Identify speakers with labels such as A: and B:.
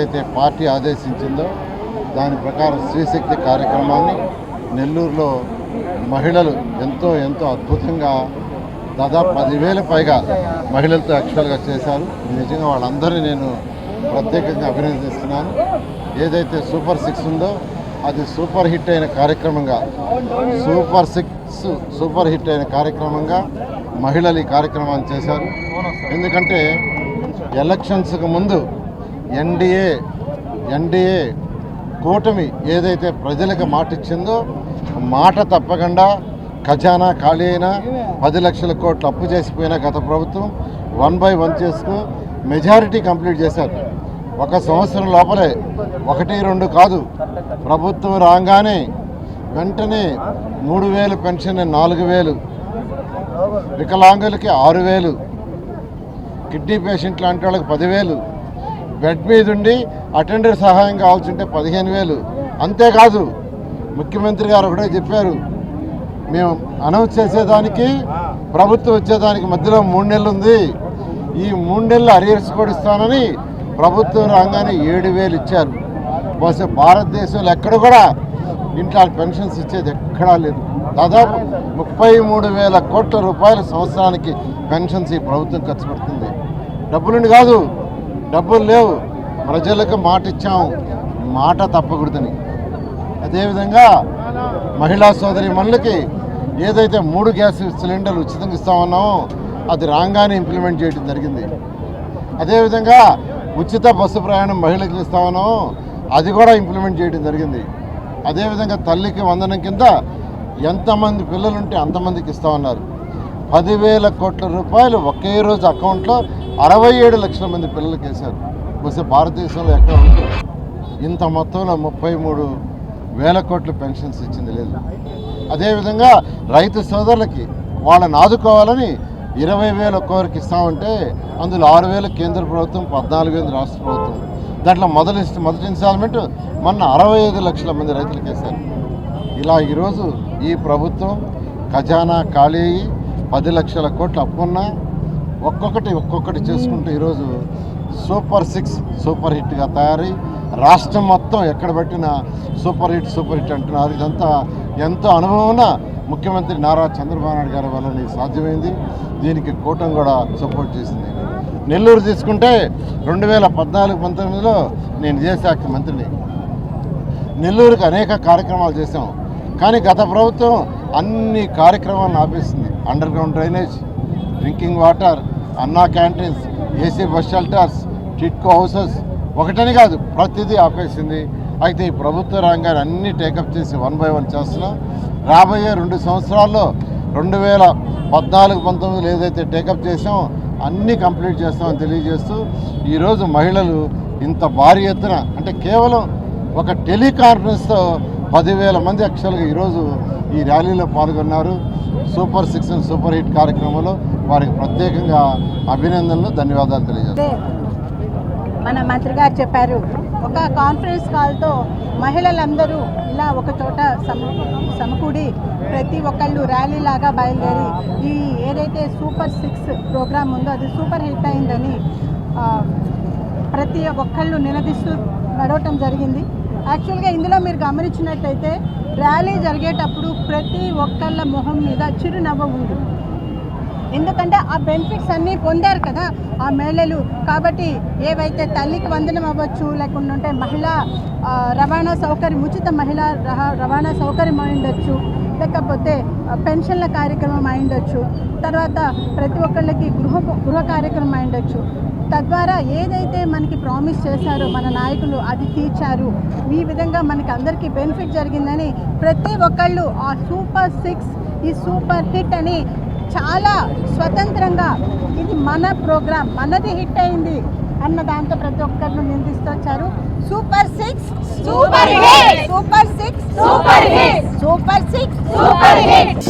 A: ఏదైతే పార్టీ ఆదేశించిందో దాని ప్రకారం స్త్రీశక్తి కార్యక్రమాన్ని నెల్లూరులో మహిళలు ఎంతో ఎంతో అద్భుతంగా దాదాపు పదివేల పైగా మహిళలతో యాక్చువల్గా చేశారు. నిజంగా వాళ్ళందరినీ నేను ప్రత్యేకంగా అభినందిస్తున్నాను. ఏదైతే సూపర్ సిక్స్ ఉందో అది సూపర్ హిట్ అయిన కార్యక్రమంగా సూపర్ సిక్స్ సూపర్ హిట్ అయిన కార్యక్రమంగా మహిళలు ఈ కార్యక్రమాన్ని చేశారు. ఎందుకంటే ఎలక్షన్స్కి ముందు ఎన్డీఏ ఎన్డీఏ కూటమి ఏదైతే ప్రజలకు మాట ఇచ్చిందో మాట తప్పకుండా ఖజానా ఖాళీ అయినా పది లక్షల కోట్లు అప్పు చేసిపోయిన గత ప్రభుత్వం వన్ బై వన్ చేసుకుని మెజారిటీ కంప్లీట్ చేశారు. ఒక సంవత్సరం లోపలే ఒకటి రెండు కాదు ప్రభుత్వం రాగానే వెంటనే మూడు వేలు పెన్షన్ నాలుగు వేలు వికలాంగులకి ఆరు వేలు కిడ్నీ పేషెంట్ లాంటి వాళ్ళకి పదివేలు బెడ్ మీద ఉండి అటెండర్ సహాయం కావాల్సింటే పదిహేను వేలు. అంతేకాదు ముఖ్యమంత్రి గారు ఒకటే చెప్పారు మేము అనౌన్స్ చేసేదానికి ప్రభుత్వం వచ్చేదానికి మధ్యలో మూడు నెలలు ఉంది ఈ మూడు నెలలు అరియర్స్ కూడా ఇస్తానని ప్రభుత్వం రాగానే ఏడు వేలు ఇచ్చారు. బహుశా భారతదేశంలో ఎక్కడ కూడా ఇంట్లో పెన్షన్స్ ఇచ్చేది ఎక్కడా లేదు. దాదాపు ముప్పై మూడు వేల కోట్ల రూపాయల సంవత్సరానికి పెన్షన్స్ ఈ ప్రభుత్వం ఖర్చు పెడుతుంది. డబ్బులుండి కాదు డబ్బులు లేవు. ప్రజలకు మాట ఇచ్చాం. మాట తప్పకూడదని. అదేవిధంగా మహిళా సోదరి మనులకి ఏదైతే మూడు గ్యాస్ సిలిండర్లు ఉచితంగా ఇస్తామన్నామో అది రాగానే ఇంప్లిమెంట్ చేయడం జరిగింది. అదేవిధంగా ఉచిత బస్సు ప్రయాణం మహిళలకు ఇస్తామన్నామో అది కూడా ఇంప్లిమెంట్ చేయడం జరిగింది. అదేవిధంగా తల్లికి వందనం కింద ఎంతమంది పిల్లలుంటే అంతమందికి ఇస్తామన్నారు పదివేల కోట్ల రూపాయలు ఒకే రోజు అకౌంట్లో అరవై ఏడు లక్షల మంది పిల్లలకి వేశారు బహుశా భారతదేశంలో ఎక్కడ ఉంటుంది ఇంత మొత్తంలో ముప్పై మూడు వేల కోట్ల పెన్షన్స్ ఇచ్చింది లేదు. అదేవిధంగా రైతు సోదరులకి వాళ్ళని ఆదుకోవాలని ఇరవై వేల ఒక్కొక్కరికి ఇస్తామంటే అందులో ఆరు వేలు కేంద్ర ప్రభుత్వం పద్నాలుగు వేలు రాష్ట్ర ప్రభుత్వం. దాంట్లో మొదటి మొదటి ఇన్స్టాల్మెంట్ మొన్న అరవై ఐదు లక్షల మంది రైతులకు వేశారు ఇలా ఈరోజు ఈ ప్రభుత్వం ఖజానా ఖాళీ అయ్యి పది లక్షల కోట్లు అప్పున్నా ఒక్కొక్కటి ఒక్కొక్కటి చేసుకుంటూ ఈరోజు సూపర్ సిక్స్ సూపర్ హిట్గా తయారై రాష్ట్రం మొత్తం ఎక్కడ పెట్టినా సూపర్ హిట్ సూపర్ హిట్ అంటున్నారు. ఇదంతా ఎంతో అనుభవన ముఖ్యమంత్రి నారా చంద్రబాబు నాయుడు గారి వల్ల సాధ్యమైంది. దీనికి కూటమి కూడా సపోర్ట్ చేసింది. నెల్లూరు తీసుకుంటే రెండు వేల పద్నాలుగు పంతొమ్మిదిలో నేను విజయశాఖ మంత్రిని. నెల్లూరుకి అనేక కార్యక్రమాలు చేసాం కానీ గత ప్రభుత్వం అన్ని కార్యక్రమాలను ఆపేసింది. Underground drainage drinking water Anna canteens AC bus shelters TIDCO houses ఒకటని కాదు ప్రతిదీ ఆపేసింది. అయితే ఈ ప్రభుత్వ రంగాన్ని అన్ని టేకప్ చేసి వన్ బై వన్ చేస్తున్నాం రాబోయే రెండు సంవత్సరాల్లో రెండు వేల పద్నాలుగు పంతొమ్మిదిలో ఏదైతే టేకప్ చేసామో అన్నీ కంప్లీట్ చేస్తామని తెలియజేస్తూ ఈరోజు మహిళలు ఇంత భారీ ఎత్తున అంటే కేవలం ఒక టెలికాన్ఫరెన్స్తో పదివేల మంది యాక్చువల్గా ఈరోజు ఈ ర్యాలీలో పాల్గొన్నారు. Super six and super hit కార్యక్రమంలో వారికి ప్రత్యేకంగా అభినందనలు ధన్యవాదాలు తెలియజేస్తాను
B: మన మంత్రి గారు చెప్పారు ఒక కాన్ఫరెన్స్ కాల్తో మహిళలందరూ ఇలా ఒక చోట సమకూడి ప్రతి ఒక్కళ్ళు ర్యాలీ లాగా బయలుదేరి ఈ ఏదైతే సూపర్ సిక్స్ ప్రోగ్రామ్ ఉందో అది సూపర్ హిట్ అయిందని ప్రతి ఒక్కళ్ళు నిలదీస్తూ నడవటం జరిగింది. యాక్చువల్గా ఇందులో మీరు గమనించినట్టయితే ర్యాలీ జరిగేటప్పుడు ప్రతి ఒక్కళ్ళ మొహం మీద చిరునవ్వు ఉంది. ఎందుకంటే ఆ బెనిఫిట్స్ అన్నీ పొందారు కదా ఆ మహిళలు. కాబట్టి ఏవైతే తల్లికి వందనం అవ్వచ్చు లేకుండా ఉంటే మహిళా రవాణా సౌకర్యం ఉచిత మహిళా రహ- రవాణా సౌకర్యం ఉండొచ్చు. లేకపోతే పెన్షన్ల కార్యక్రమం అయి ఉండొచ్చు తర్వాత ప్రతి ఒక్కళ్ళకి గృహ గృహ కార్యక్రమం అయి ఉండొచ్చు తద్వారా ఏదైతే మనకి ప్రామిస్ చేశారో మన నాయకులు అది తీర్చారు. ఈ విధంగా మనకి అందరికీ బెనిఫిట్ జరిగిందని ప్రతి ఒక్కళ్ళు ఆ సూపర్ సిక్స్ ఈ సూపర్ హిట్ అని చాలా స్వతంత్రంగా ఇది మన ప్రోగ్రామ్ మనది హిట్ అయింది. అన్న దాంతో ప్రతి ఒక్కరిని నిందిస్తూ వచ్చారు super six
C: super hit!
B: Super six
C: super hit!
B: Super six
C: super hit!